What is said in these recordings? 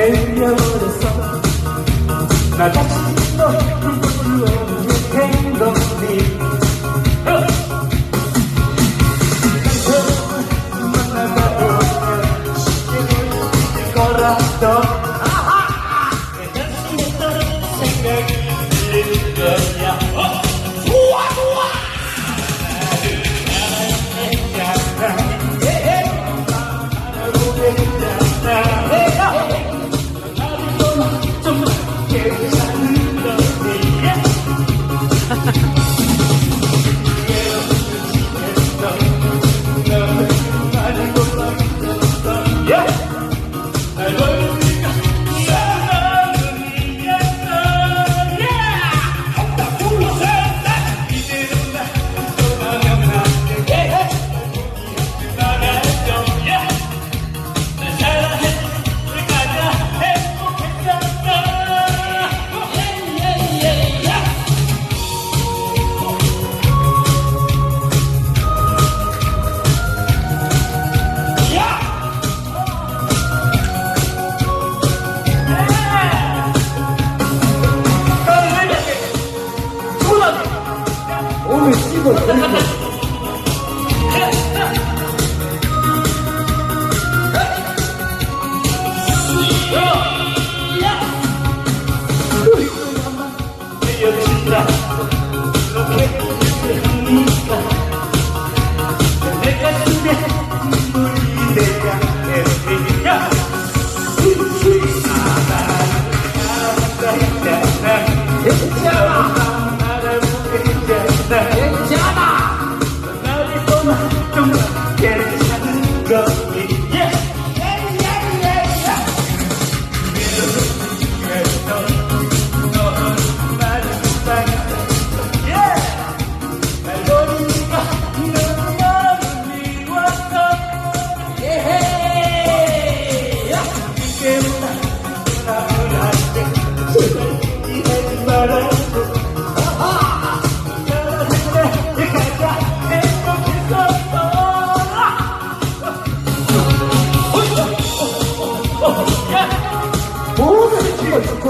내려버렸어. 나 다시 너 불꽃으로 행동이. 처음 만나봐도 쉽게 생각이 들릴 거야. 내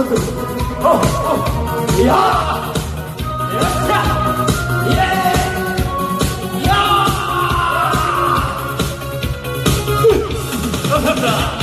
씹어 죽거든 야! 야! 예! 야! 감사합니다.